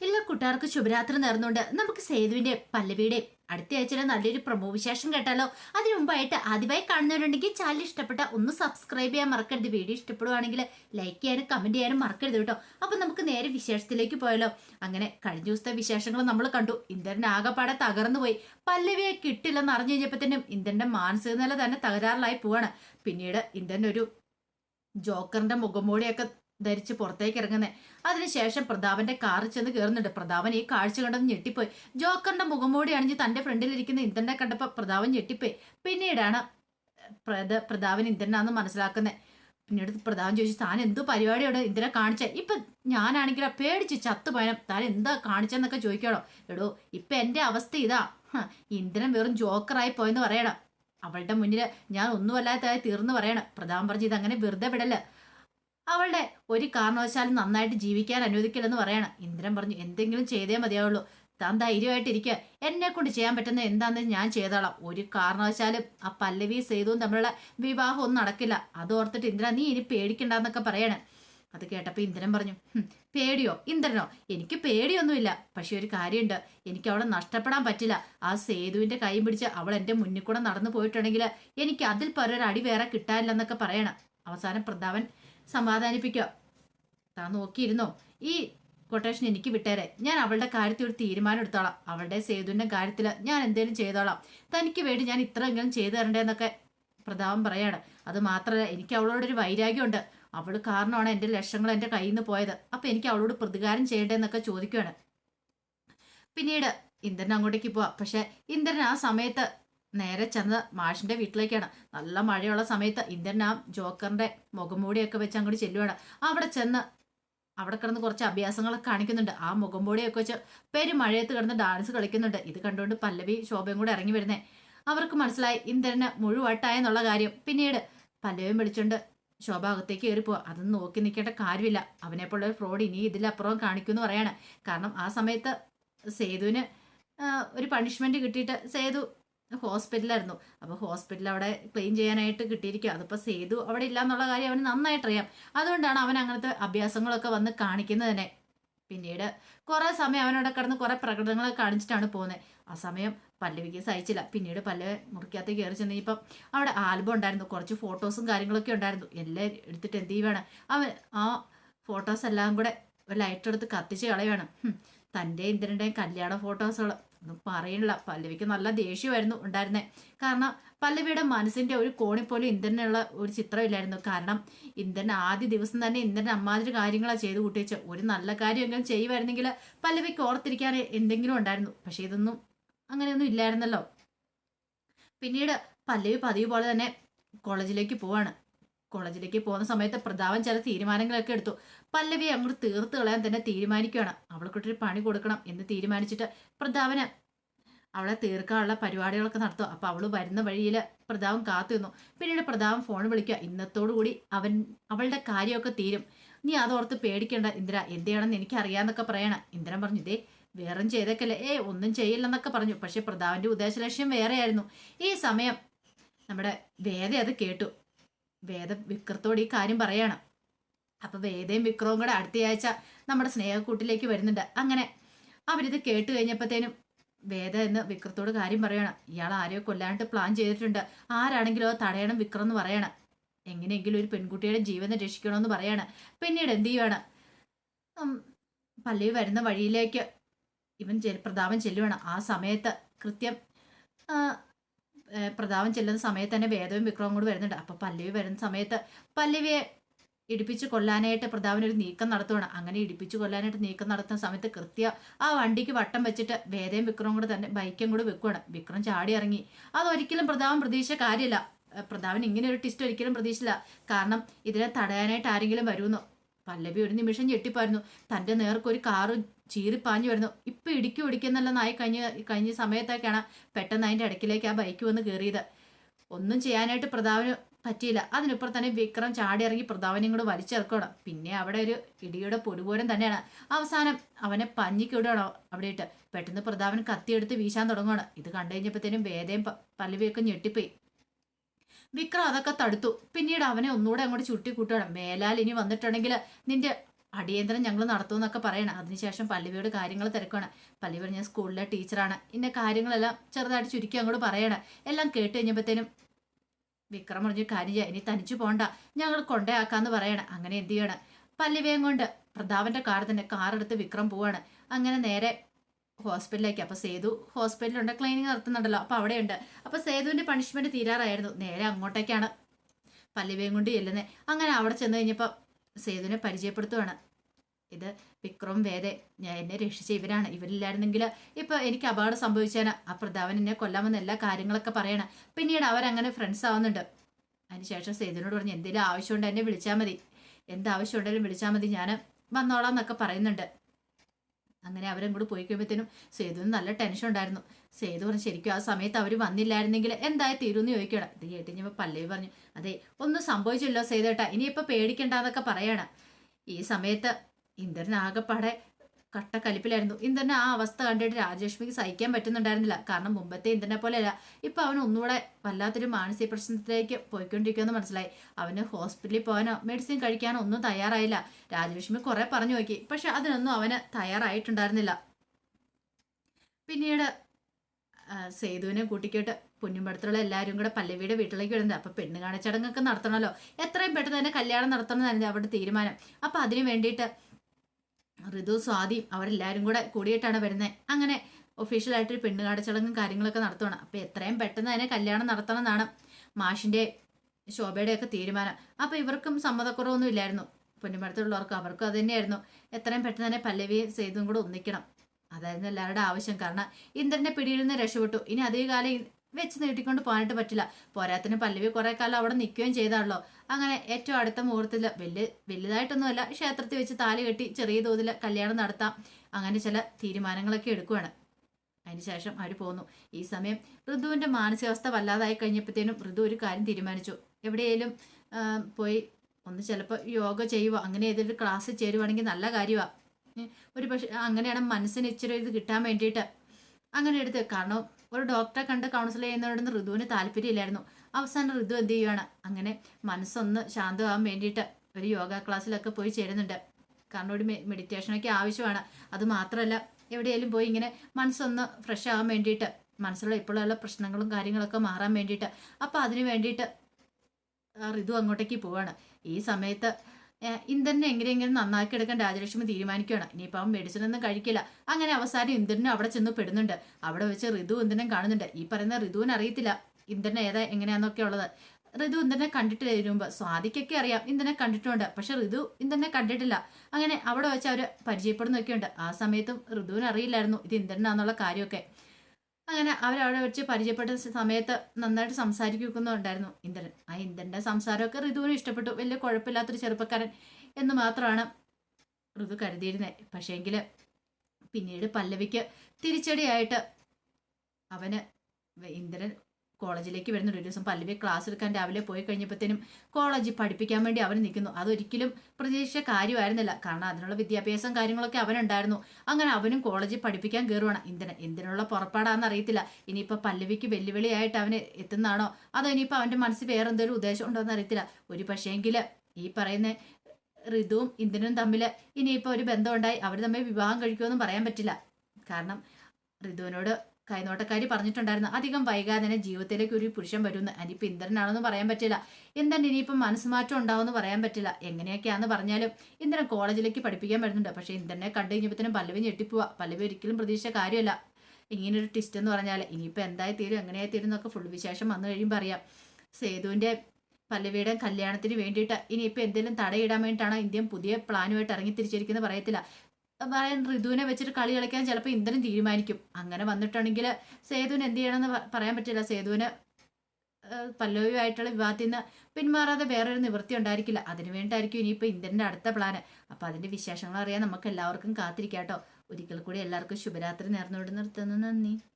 എല്ലാ കൂട്ടുകാർക്കും ശുഭരാത്രി നേർന്നുകൊണ്ട് നമുക്ക് സേതുവിന്റെ പല്ലവിയുടെ അടുത്ത ആഴ്ചയിലെ നല്ലൊരു പ്രമോ വിശേഷം കേട്ടാലോ. അതിനു മുമ്പായിട്ട് ആദ്യമായി കാണുന്നവരുണ്ടെങ്കിൽ ചാനൽ ഇഷ്ടപ്പെട്ട ഒന്ന് സബ്സ്ക്രൈബ് ചെയ്യാൻ മറക്കരുത്. വീഡിയോ ഇഷ്ടപ്പെടുവാണെങ്കിൽ ലൈക്ക് ചെയ്യാനും കമന്റ് ചെയ്യാനും മറക്കരുത് കേട്ടോ. അപ്പൊ നമുക്ക് നേരെ വിശേഷത്തിലേക്ക് പോയാലോ. അങ്ങനെ കഴിഞ്ഞ ദിവസത്തെ വിശേഷങ്ങൾ നമ്മൾ കണ്ടു. ഇന്ദ്രൻ ആകെപ്പാടെ തകർന്നു പോയി. പല്ലവിയെ കിട്ടില്ലെന്ന് അറിഞ്ഞു കഴിഞ്ഞപ്പോഴത്തേനും ഇന്ദ്രന്റെ മാനസിക നില തന്നെ തകരാറിലായി പോവാണ്. പിന്നീട് ഇന്ദ്രൻ ഒരു ജോക്കറിന്റെ മുഖംമൂടിയൊക്കെ ധരിച്ച് പുറത്തേക്ക് ഇറങ്ങുന്നത് അതിനുശേഷം പ്രതാപന്റെ കാറിൽ ചെന്ന് കയറുന്നുണ്ട് പ്രതാപൻ ഈ കാഴ്ച കണ്ടെന്ന് ഞെട്ടിപ്പോയി. ജോക്കറിന്റെ മുഖംമൂടി അണിഞ്ഞ് തന്റെ ഫ്രണ്ടിലിരിക്കുന്ന ഇന്ദ്രനെ കണ്ടപ്പോൾ പ്രതാപൻ ഞെട്ടിപ്പോയി. പിന്നീടാണ് പ്രത പ്രതാപൻ ഇന്ദ്രനാന്ന് മനസ്സിലാക്കുന്നത് പിന്നീട് പ്രതാപൻ ചോദിച്ചു താൻ എന്തോ പരിപാടിയോട് ഇന്ദ്രനെ കാണിച്ച? ഇപ്പൊ ഞാനാണെങ്കിൽ പേടിച്ച് ചത്തുപോയാലും താൻ എന്താ കാണിച്ചെന്നൊക്കെ ചോദിക്കണോ? എടോ ഇപ്പൊ എന്റെ അവസ്ഥ ഇതാ. ഇന്ദ്രൻ വെറും ജോക്കറായി പോയെന്ന് പറയണം. അവളുടെ മുന്നിൽ ഞാൻ ഒന്നുമല്ലാത്തതായി തീർന്നു പറയണം. പ്രതാപം പറഞ്ഞു ഇതങ്ങനെ വെറുതെ വിടൽ അവളുടെ ഒരു കാരണവശാലും നന്നായിട്ട് ജീവിക്കാൻ അനുവദിക്കില്ലെന്ന് പറയണം. ഇന്ദ്രൻ പറഞ്ഞു എന്തെങ്കിലും ചെയ്തേ മതിയാവുള്ളൂ. താൻ ധൈര്യമായിട്ടിരിക്കുക എന്നെ കൊണ്ട് ചെയ്യാൻ പറ്റുന്ന എന്താണെന്ന് ഞാൻ ചെയ്തോളാം. ഒരു കാരണവശാലും ആ പല്ലവി സേതുവും തമ്മിലുള്ള വിവാഹം ഒന്നും നടക്കില്ല. അത് ഓർത്തിട്ട് ഇന്ദ്ര നീ ഇനി പേടിക്കണ്ടെന്നൊക്കെ പറയണേ. അത് കേട്ടപ്പോൾ ഇന്ദ്രൻ പറഞ്ഞു പേടിയോ? ഇന്ദ്രനോ? എനിക്ക് പേടിയൊന്നുമില്ല. പക്ഷെ ഒരു കാര്യമുണ്ട്. എനിക്ക് അവളെ നഷ്ടപ്പെടാൻ പറ്റില്ല. ആ സേതുവിന്റെ കൈ പിടിച്ച് അവൾ എന്റെ മുന്നിൽ കൂടെ നടന്നു പോയിട്ടുണ്ടെങ്കിൽ എനിക്ക് അതിൽ പരൊരടി വേറെ കിട്ടാനില്ലെന്നൊക്കെ പറയണം. അവസാനം പ്രതാപൻ സമാധാനിപ്പിക്കുക. താൻ നോക്കിയിരുന്നോ? ഈ കൊട്ടേഷൻ എനിക്ക് വിട്ടേരെ. ഞാൻ അവളുടെ കാര്യത്തിൽ ഒരു തീരുമാനം എടുത്തോളാം. അവളുടെ സേതുവിന്റെ കാര്യത്തിൽ ഞാൻ എന്തേലും ചെയ്തോളാം. തനിക്ക് വേണ്ടി ഞാൻ ഇത്രയെങ്കിലും ചെയ്തു തരണ്ടേന്നൊക്കെ പ്രതാപം പറയാണ്. അത് മാത്രമല്ല എനിക്ക് അവളോടൊരു വൈരാഗ്യമുണ്ട്. അവൾ കാരണമാണ് എന്റെ ലക്ഷങ്ങൾ എന്റെ കയ്യിൽ നിന്ന് പോയത്. അപ്പം എനിക്ക് അവളോട് പ്രതികാരം ചെയ്യണ്ടേന്നൊക്കെ ചോദിക്കുകയാണ് പിന്നീട് ഇന്ദ്രൻ അങ്ങോട്ടേക്ക് പോവാ. പക്ഷേ ഇന്ദ്രൻ ആ സമയത്ത് നേരെ ചെന്ന് മാഷിന്റെ വീട്ടിലേക്കാണ്. നല്ല മഴയുള്ള സമയത്ത് ഇന്ദ്രൻ ആ ജോക്കറിന്റെ മുഖംമൂടിയൊക്കെ വെച്ച് അങ്ങോട്ട് ചെല്ലുവാണ്. അവിടെ ചെന്ന് അവിടെ കിടന്ന് കുറച്ച് അഭ്യാസങ്ങളൊക്കെ കാണിക്കുന്നുണ്ട്. ആ മുഖംമൂടിയൊക്കെ വെച്ച് പേര് മഴയത്ത് കിടന്ന് ഡാൻസ് കളിക്കുന്നുണ്ട്. ഇത് കണ്ടുകൊണ്ട് പല്ലവി ശോഭയും കൂടെ ഇറങ്ങി വരുന്നേ. അവർക്ക് മനസ്സിലായി ഇന്ദ്രന് മുഴുവട്ടായെന്നുള്ള കാര്യം. പിന്നീട് പല്ലവിയും വിളിച്ചുകൊണ്ട് ശോഭ അകത്തേക്ക് കയറിപ്പോവാ അതൊന്നും നോക്കി നിൽക്കേണ്ട കാര്യമില്ല. അവനെപ്പോലുള്ള ഫ്രോഡ് ഇനി ഇതിലപ്പുറം കാണിക്കുമെന്ന് പറയാണ്. കാരണം ആ സമയത്ത് സേതുവിന് ഒരു പണിഷ്മെന്റ് കിട്ടിയിട്ട് സേതു ഹോസ്പിറ്റലായിരുന്നു. അപ്പോൾ ഹോസ്പിറ്റൽ അവിടെ ക്ലീൻ ചെയ്യാനായിട്ട് കിട്ടിയിരിക്കുക അതിപ്പോൾ സേതു അവിടെ ഇല്ല എന്നുള്ള കാര്യം അവന് നന്നായിട്ട് അറിയാം അതുകൊണ്ടാണ് അവൻ അങ്ങനത്തെ അഭ്യാസങ്ങളൊക്കെ വന്ന് കാണിക്കുന്നത് തന്നെ. പിന്നീട് കുറേ സമയം അവനവിടെ കിടന്ന് കുറേ പ്രകടനങ്ങൾ കാണിച്ചിട്ടാണ് പോകുന്നത് ആ സമയം പല്ലവിക്ക് സഹിച്ചില്ല. പിന്നീട് പല്ലവ മുറിക്കകത്ത് കയറി ചെന്ന് ഇപ്പം അവിടെ ആൽബം ഉണ്ടായിരുന്നു. കുറച്ച് ഫോട്ടോസും കാര്യങ്ങളൊക്കെ ഉണ്ടായിരുന്നു. എല്ലാം എടുത്തിട്ട് എന്ത് ചെയ്യുവാണ്? അവൻ ആ ഫോട്ടോസ് എല്ലാം കൂടെ ലൈറ്റ് എടുത്ത് കത്തിച്ച് കളയുവാണ്. തന്റെ ഇന്ദ്രന്റെയും കല്യാണ ഫോട്ടോസുകൾ ഒന്നും പറയണില്ല. പല്ലവിക്ക് നല്ല ദേഷ്യമായിരുന്നു ഉണ്ടായിരുന്നത് കാരണം പല്ലവിയുടെ മനസ്സിന്റെ ഒരു കോണി പോലും ഇന്ദ്രനുള്ള ഒരു ചിത്രമില്ലായിരുന്നു. കാരണം ഇന്ദ്രൻ ആദ്യ ദിവസം തന്നെ ഇന്ദ്രൻ അമ്മാതിരി കാര്യങ്ങളാണ് ചെയ്ത് കൂട്ടിവെച്ച. ഒരു നല്ല കാര്യമെങ്കിലും ചെയ്യുമായിരുന്നെങ്കിൽ പല്ലവിക്ക് ഓർത്തിരിക്കാൻ എന്തെങ്കിലും ഉണ്ടായിരുന്നു. പക്ഷെ ഇതൊന്നും അങ്ങനെയൊന്നും ഇല്ലായിരുന്നല്ലോ. പിന്നീട് പല്ലവി പതിവ് പോലെ തന്നെ കോളേജിലേക്ക് പോവാണ്. കോളേജിലേക്ക് പോകുന്ന സമയത്ത് പ്രതാപൻ ചില തീരുമാനങ്ങളൊക്കെ എടുത്തു. പല്ലവിയെ അങ്ങോട്ട് തീർത്ത് കളയാൻ തന്നെ തീരുമാനിക്കുകയാണ്. അവൾക്കൊട്ടൊരു പണി കൊടുക്കണം എന്ന് തീരുമാനിച്ചിട്ട് പ്രതാപന് അവളെ തീർക്കാനുള്ള പരിപാടികളൊക്കെ നടത്തും. അപ്പോൾ അവൾ വരുന്ന വഴിയിൽ പ്രതാപം കാത്തു നിന്നു. പിന്നീട് പ്രതാപം ഫോൺ വിളിക്കുക. ഇന്നത്തോടു കൂടി അവൻ അവളുടെ കാര്യമൊക്കെ തീരും. നീ അതോർത്ത് പേടിക്കേണ്ട ഇന്ദിര. എന്ത് എനിക്ക് അറിയാന്നൊക്കെ പറയണം. ഇന്ദ്രൻ പറഞ്ഞു ഇതേ വേറും ചെയ്തേക്കല്ലേ. ഏ ഒന്നും ചെയ്യില്ലെന്നൊക്കെ പറഞ്ഞു. പക്ഷെ പ്രതാപന്റെ ഉദ്ദേശലക്ഷ്യം വേറെയായിരുന്നു. ഈ സമയം നമ്മുടെ വേദ അത് കേട്ടു. വേദ വിക്രത്തോട് ഈ കാര്യം പറയണം. അപ്പൊ വേദയും വിക്രവും കൂടെ അടുത്തയാഴ്ച നമ്മുടെ സ്നേഹക്കൂട്ടിലേക്ക് വരുന്നുണ്ട്. അങ്ങനെ അവരിത് കേട്ട് കഴിഞ്ഞപ്പോഴത്തേനും വേദ എന്ന് വിക്രത്തോട് കാര്യം പറയണം. ഇയാൾ ആരെയോ കൊല്ലാനായിട്ട് പ്ലാൻ ചെയ്തിട്ടുണ്ട്. ആരാണെങ്കിലും അത് തടയണം വിക്രം എന്ന് പറയണം. എങ്ങനെയെങ്കിലും ഒരു പെൺകുട്ടിയുടെ ജീവനെ രക്ഷിക്കണമെന്ന് പറയാണ്. പിന്നീട് എന്ത് ചെയ്യുവാണ്? പള്ളി വരുന്ന വഴിയിലേക്ക് ഇവൻ പ്രതാപൻ ചെല്ലുവാണ്. ആ സമയത്ത് കൃത്യം പ്രതാപൻ ചെല്ലുന്ന സമയത്ത് തന്നെ വേദവും വിക്രവും കൂടി വരുന്നുണ്ട്. അപ്പൊ പല്ലവി വരുന്ന സമയത്ത് പല്ലവിയെ ഇടിപ്പിച്ച് കൊല്ലാനായിട്ട് പ്രതാപൻ ഒരു നീക്കം നടത്തുവാണ്. അങ്ങനെ ഇടിപ്പിച്ച് കൊല്ലാനായിട്ട് നീക്കം നടത്തുന്ന സമയത്ത് കൃത്യ ആ വണ്ടിക്ക് വട്ടം വെച്ചിട്ട് വേദയും വിക്രവും കൂടെ തന്നെ ബൈക്കും കൂടെ വെക്കുകയാണ് വിക്രം ചാടി ഇറങ്ങി. അതൊരിക്കലും പ്രതാപൻ പ്രതീക്ഷിച്ച കാര്യമില്ല. പ്രതാപൻ ഇങ്ങനെ ഒരു ടിസ്റ്റ് ഒരിക്കലും പ്രതീക്ഷിച്ചില്ല. കാരണം ഇതിനെ തടയാനായിട്ട് ആരെങ്കിലും വരുമെന്നോ? പല്ലവി ഒരു നിമിഷം ഞെട്ടിപ്പായിരുന്നു. തന്റെ നേർക്കൊരു കാറ് ചീറിപ്പാഞ്ഞു വരുന്നു. ഇപ്പം ഇടിക്കും ഇടിക്കുന്നെല്ലാം നായി കഴിഞ്ഞ കഴിഞ്ഞ സമയത്തൊക്കെയാണ് പെട്ടെന്ന് അതിന്റെ ഇടയ്ക്കിലേക്ക് ആ ബൈക്ക് വന്ന് കയറിയത് ഒന്നും ചെയ്യാനായിട്ട് പ്രതാപന് പറ്റിയില്ല. അതിനിപ്പുറം തന്നെ വിക്രം ചാടി ഇറങ്ങി പ്രതാപനെയും കൂടെ വലിച്ചിറക്കണം പിന്നെ അവിടെ ഒരു ഇടിയുടെ പൊടിപോരം തന്നെയാണ്. അവസാനം അവനെ പഞ്ഞിക്കിടുകയാണോ അവിടെ ഇട്ട് പെട്ടെന്ന് പ്രതാപൻ കത്തിയെടുത്ത് വീശാൻ തുടങ്ങുകയാണ്. ഇത് കണ്ടു കഴിഞ്ഞപ്പോഴത്തേനും വേദയും പല്ലവിയൊക്കെ ഞെട്ടിപ്പോയി. വിക്രം അതൊക്കെ തടുത്തു. പിന്നീട് അവനെ ഒന്നുകൂടെ അങ്ങോട്ട് ചുട്ടി കൂട്ടണം മേലാൽ ഇനി വന്നിട്ടുണ്ടെങ്കിൽ നിന്റെ അടിയന്തരം ഞങ്ങൾ നടത്തുമെന്നൊക്കെ പറയണം. അതിനുശേഷം പല്ലവിയോട് കാര്യങ്ങൾ തിരക്കണം പല്ലവി ഞാൻ സ്കൂളിലെ ടീച്ചറാണ്. ഇന്ന കാര്യങ്ങളെല്ലാം ചെറുതായിട്ട് ചുരുക്കി അങ്ങോട്ട് പറയണം. എല്ലാം കേട്ട് കഴിഞ്ഞപ്പോഴത്തേനും വിക്രം പറഞ്ഞ കാര്യം ചെയ്യാം. ഇനി തനിച്ചു പോണ്ട. ഞങ്ങൾ കൊണ്ടയാക്കാന്ന് പറയണം. അങ്ങനെ എന്ത് ചെയ്യണം? പല്ലവിയും കൊണ്ട് പ്രതാപന്റെ കാർ തന്നെ കാറെടുത്ത് വിക്രം പോവാണ്. അങ്ങനെ നേരെ ഹോസ്പിറ്റലിലേക്ക് അപ്പൊ സേതു ഹോസ്പിറ്റലുണ്ട് ക്ലീനിങ് നടത്തുന്നുണ്ടല്ലോ അപ്പൊ അവിടെയുണ്ട്. അപ്പൊ സേതുവിന്റെ പണിഷ്മെന്റ് തീരാറായിരുന്നു. നേരെ അങ്ങോട്ടേക്കാണ്. പല്ലവിയും കൊണ്ട് ചെല്ലുന്നത് അങ്ങനെ അവിടെ ചെന്ന് കഴിഞ്ഞപ്പോൾ സേതുവിനെ പരിചയപ്പെടുത്തുവാണ്. ഇത് വിക്രം വേദെ ഞാൻ എന്നെ രക്ഷിച്ച ഇവരാണ്. ഇവരില്ലായിരുന്നെങ്കിൽ ഇപ്പൊ എനിക്ക് അപകടം സംഭവിച്ചേന. ആ പ്രതാപൻ എന്നെ കൊല്ലാമെന്ന് എല്ലാ കാര്യങ്ങളൊക്കെ പറയണം. പിന്നീട് അവരങ്ങനെ ഫ്രണ്ട്സ് ആവുന്നുണ്ട്. അതിനുശേഷം സേതുവിനോട് പറഞ്ഞു എന്തെങ്കിലും ആവശ്യമുണ്ട് എന്നെ വിളിച്ചാൽ മതി. എന്താവശ്യം ഉണ്ടെങ്കിലും വിളിച്ചാൽ മതി. ഞാൻ വന്നോളാം എന്നൊക്കെ പറയുന്നുണ്ട്. അങ്ങനെ അവരും കൂടെ പോയി കഴിയുമ്പോഴത്തേനും സേതുവിന് നല്ല ടെൻഷൻ ഉണ്ടായിരുന്നു. സേതു പറഞ്ഞു ശരിക്കും ആ സമയത്ത് അവർ വന്നില്ലായിരുന്നെങ്കിൽ എന്തായി തീരുമെന്ന് ചോദിക്കണം ഇത് കേട്ട് കഴിഞ്ഞപ്പോൾ പല്ലവി പറഞ്ഞു അതെ ഒന്നും സംഭവിച്ചില്ലോ സേതേട്ടാ ഇനിയിപ്പോൾ പേടിക്കണ്ടെന്നൊക്കെ പറയണം. ഈ സമയത്ത് ഇന്ദ്രൻ ആകെപ്പാടെ കട്ട കലിപ്പിലായിരുന്നു ഇന്ദ്രന് ആ അവസ്ഥ കണ്ടിട്ട് രാജലക്ഷ്മിക്ക് സഹിക്കാൻ പറ്റുന്നുണ്ടായിരുന്നില്ല. കാരണം മുമ്പത്തെ ഇന്ദ്രനെ പോലെയല്ല. ഇപ്പൊ അവൻ ഒന്നുകൂടെ വല്ലാത്തൊരു മാനസിക പ്രശ്നത്തിലേക്ക് പോയിക്കൊണ്ടിരിക്കുമെന്ന് മനസ്സിലായി. അവന് ഹോസ്പിറ്റലിൽ പോകാനോ മെഡിസിൻ കഴിക്കാനോ ഒന്നും തയ്യാറായില്ല. രാജലക്ഷ്മി കുറെ പറഞ്ഞു നോക്കി. പക്ഷെ അതിനൊന്നും അവന് തയ്യാറായിട്ടുണ്ടായിരുന്നില്ല. പിന്നീട് സേതുവിനെ കൂട്ടിക്കോട്ട് പുന്നുമ്പടത്തുള്ള എല്ലാവരും കൂടെ പല്ലവിയുടെ വീട്ടിലേക്ക് വരുന്നത് അപ്പൊ പെണ്ണ് കാണിച്ചടങ്ങൊക്കെ നടത്തണമല്ലോ. എത്രയും പെട്ടെന്ന് തന്നെ കല്യാണം നടത്തണമെന്നായിരുന്നു അവരുടെ തീരുമാനം. അപ്പൊ അതിന് വേണ്ടിയിട്ട് ഋതു സ്വാതിയും അവരെല്ലാവരും കൂടെ കൂടിയിട്ടാണ് വരുന്നത് അങ്ങനെ ഒഫീഷ്യലായിട്ടൊരു പെണ്ണുകാട ചടങ്ങും കാര്യങ്ങളൊക്കെ നടത്തണം അപ്പോൾ എത്രയും പെട്ടെന്ന് തന്നെ കല്യാണം നടത്തണം എന്നാണ് മാഷിന്റെ ശോഭയുടെയൊക്കെ തീരുമാനം. അപ്പോൾ ഇവർക്കും സമ്മതക്കുറവൊന്നും ഇല്ലായിരുന്നു. പൊന്നുമ്പടത്തുള്ളവർക്ക് അവർക്കും അതുതന്നെയായിരുന്നു എത്രയും പെട്ടെന്ന് തന്നെ പല്ലവിയും സേതും കൂടെ ഒന്നിക്കണം. അതായിരുന്നു എല്ലാവരുടെ ആവശ്യം. കാരണം ഇന്ദ്രന്റെ പിടിയിൽ നിന്ന് രക്ഷപ്പെട്ടു. ഇനി അധിക കാലം ഇ- വെച്ച് നീട്ടിക്കൊണ്ട് പോകാനായിട്ട് പറ്റില്ല. പോരാത്തിന് പല്ലവി കുറെ കാലം അവിടെ നിൽക്കുകയും ചെയ്താണല്ലോ. അങ്ങനെ ഏറ്റവും അടുത്ത മുഹൂർത്തത്തിൽ വലിയ വലുതായിട്ടൊന്നുമല്ല ക്ഷേത്രത്തിൽ വെച്ച് താലി കെട്ടി ചെറിയ തോതിൽ കല്യാണം നടത്താം. അങ്ങനെ ചില തീരുമാനങ്ങളൊക്കെ എടുക്കുകയാണ് അതിനുശേഷം അവർ പോന്നു. ഈ സമയം ഋതുവിന്റെ മാനസികാവസ്ഥ വല്ലാതായി കഴിഞ്ഞപ്പോഴത്തേനും ഋതു ഒരു കാര്യം തീരുമാനിച്ചു. എവിടെയെങ്കിലും പോയി ഒന്ന് ചിലപ്പോൾ യോഗ ചെയ്യുവോ അങ്ങനെ ഏതൊരു ക്ലാസ്സിൽ ചേരുവാണെങ്കിൽ നല്ല കാര്യമാണ് ഒരു പക്ഷേ അങ്ങനെയാണ് മനസ്സിന് ഇച്ചിരി ഇത് കിട്ടാൻ വേണ്ടിയിട്ട് അങ്ങനെ എടുത്ത് കാരണം ഒരു ഡോക്ടറെ കണ്ട് കൗൺസിൽ ചെയ്യുന്നതിനോടൊന്നും ഋതുവിന് താല്പര്യമില്ലായിരുന്നു. അവസാനം ഋതു എന്ത് ചെയ്യുവാണ്? അങ്ങനെ മനസ്സൊന്ന് ശാന്തമാകാൻ വേണ്ടിയിട്ട് ഒരു യോഗ ക്ലാസ്സിലൊക്കെ പോയി ചേരുന്നുണ്ട്. കാരണം ഒരു മെഡിറ്റേഷനൊക്കെ ആവശ്യമാണ്. അത് മാത്രമല്ല എവിടെയെങ്കിലും പോയി ഇങ്ങനെ മനസ്സൊന്ന് ഫ്രഷ് ആകാൻ വേണ്ടിയിട്ട് മനസ്സിലുള്ള ഇപ്പോഴുള്ള പ്രശ്നങ്ങളും കാര്യങ്ങളൊക്കെ മാറാൻ വേണ്ടിയിട്ട്. അപ്പോൾ അതിന് വേണ്ടിയിട്ട് ഋതു അങ്ങോട്ടേക്ക് പോവാണ്. ഈ സമയത്ത് ഇന്ദ്രനെ എങ്ങനെയെങ്കിലും നന്നാക്കി എടുക്കാൻ രാജലക്ഷ്മി തീരുമാനിക്കുകയാണ്. ഇനിയിപ്പോൾ അവൻ മെഡിസിൻ ഒന്നും കഴിക്കില്ല. അങ്ങനെ അവസാനം ഇന്ദ്രനും അവിടെ ചെന്ന് പെടുന്നുണ്ട്. അവിടെ വെച്ച് ഋതു ഇന്ദ്രനും കാണുന്നുണ്ട്. ഈ പറയുന്ന ഋതുവിന് അറിയത്തില്ല. ഇന്ദ്രൻ ഏതാ എങ്ങനെയാന്നൊക്കെ ഉള്ളത്. ഋതു ഇന്ദ്രനെ കണ്ടിട്ടില്ല ഇതിനു മുമ്പ്. സ്വാതിക്കൊക്കെ അറിയാം. ഇന്ദ്രനെ കണ്ടിട്ടുണ്ട്. പക്ഷെ ഋതു ഇന്ദ്രനെ കണ്ടിട്ടില്ല. അങ്ങനെ അവിടെ വെച്ച് അവർ പരിചയപ്പെടുന്നൊക്കെയുണ്ട്. ആ സമയത്തും ഋതുവിന് അറിയില്ലായിരുന്നു. ഇത് ഇന്ദ്രനാന്നുള്ള കാര്യമൊക്കെ. അങ്ങനെ അവരവിടെ വെച്ച് പരിചയപ്പെട്ട സമയത്ത് നന്നായിട്ട് സംസാരിക്കുന്നുണ്ടായിരുന്നു ഇന്ദ്രൻ ആ ഇന്ദ്രന്റെ സംസാരമൊക്കെ ഋതുവിന് ഇഷ്ടപ്പെട്ടു. വലിയ കുഴപ്പമില്ലാത്തൊരു ചെറുപ്പക്കാരൻ എന്ന് മാത്രമാണ് ഋതു കരുതിയിരുന്നത് പക്ഷേങ്കിൽ പിന്നീട് പല്ലവിക്ക് തിരിച്ചടിയായിട്ട് അവന് ഇന്ദ്രൻ കോളേജിലേക്ക് വരുന്ന ഒരു ദിവസം പല്ലവി ക്ലാസ് എടുക്കാൻ രാവിലെ പോയി കഴിഞ്ഞപ്പോഴത്തേനും കോളേജിൽ പഠിപ്പിക്കാൻ വേണ്ടി അവൻ നിൽക്കുന്നു. അതൊരിക്കലും പ്രതീക്ഷിച്ച കാര്യമായിരുന്നില്ല. കാരണം അതിനുള്ള വിദ്യാഭ്യാസം കാര്യങ്ങളൊക്കെ അവനുണ്ടായിരുന്നു. അങ്ങനെ അവനും കോളേജിൽ പഠിപ്പിക്കാൻ കയറുവാണ്. ഇന്ദ്രൻ എന്തിനുള്ള പുറപ്പാടാന്ന് അറിയത്തില്ല. ഇനിയിപ്പോൾ പല്ലവിക്ക് വെല്ലുവിളിയായിട്ട് അവന് എത്തുന്നതാണോ? അതോ ഇനിയിപ്പോൾ അവന്റെ മനസ്സിൽ വേറെ എന്തെങ്കിലും ഉദ്ദേശം ഉണ്ടോ എന്ന് അറിയത്തില്ല. ഒരു പക്ഷേങ്കിൽ ഈ പറയുന്ന ഋതുവും ഇന്ദ്രനും തമ്മിൽ ഇനിയിപ്പോൾ ഒരു ബന്ധമുണ്ടായി. അവർ തമ്മിൽ വിവാഹം കഴിക്കുമെന്നും പറയാൻ പറ്റില്ല. കാരണം ഋതുവിനോട് കൈനോട്ടക്കാരി പറഞ്ഞിട്ടുണ്ടായിരുന്നു അധികം വൈകാതെ തന്നെ ജീവിതത്തിലേക്ക് ഒരു പുരുഷൻ വരുമെന്ന് അതിനിപ്പോൾ ഇന്ദ്രനാണെന്ന് പറയാൻ പറ്റില്ല. ഇന്ദ്രൻ ഇനിയിപ്പം മനസ്സുമാറ്റം ഉണ്ടാവുമെന്ന് പറയാൻ പറ്റില്ല. എങ്ങനെയൊക്കെയാന്ന് പറഞ്ഞാലും ഇന്ദ്രൻ കോളേജിലേക്ക് പഠിപ്പിക്കാൻ വരുന്നുണ്ട്. പക്ഷേ ഇന്ദ്രനെ കണ്ടു കഴിഞ്ഞപ്പോഴത്തേനും പല്ലവി ഞെട്ടിപ്പോവാ. പല്ലവി ഒരിക്കലും പ്രതീക്ഷിച്ച കാര്യമല്ല. ഇങ്ങനൊരു ട്വിസ്റ്റ് എന്ന് പറഞ്ഞാൽ ഇനിയിപ്പോൾ എന്തായി തീരും എങ്ങനെയായി തീരും എന്നൊക്കെ ഫുൾ വിശേഷം വന്നു കഴിയുമ്പോൾ അറിയാം. സേതുവിന്റെ പല്ലവിയുടെ കല്യാണത്തിന് വേണ്ടിയിട്ട് ഇനിയിപ്പോൾ എന്തെങ്കിലും തടയിടാൻ വേണ്ടിയിട്ടാണ് ഇന്ത്യൻ പുതിയ പ്ലാനുമായിട്ട് ഇറങ്ങി തിരിച്ചിരിക്കുന്നത് പറയത്തില്ല. പറയാൻ ഋതുവിനെ വെച്ചിട്ട് കളി കളിക്കാൻ ചിലപ്പോൾ ഇന്ദ്രൻ തീരുമാനിക്കും. അങ്ങനെ വന്നിട്ടുണ്ടെങ്കിൽ സേതുവിന് എന്ത് ചെയ്യണമെന്ന് പറയാൻ പറ്റില്ല. സേതുവിന് പല്ലവിയുമായിട്ടുള്ള വിവാഹത്തിൽ നിന്ന് പിന്മാറാതെ വേറൊരു നിവൃത്തി ഉണ്ടായിരിക്കില്ല. അതിനു വേണ്ടിയിട്ടായിരിക്കും ഇനിയിപ്പോൾ ഇന്ദ്രന്റെ അടുത്ത പ്ലാന് അപ്പോൾ അതിന്റെ വിശേഷങ്ങൾ അറിയാൻ നമുക്ക് എല്ലാവർക്കും കാത്തിരിക്കാം കേട്ടോ. ഒരിക്കൽ കൂടി എല്ലാവർക്കും ശുഭരാത്രി നേർന്നുകൊണ്ട് നിർത്തുന്നു. നന്ദി.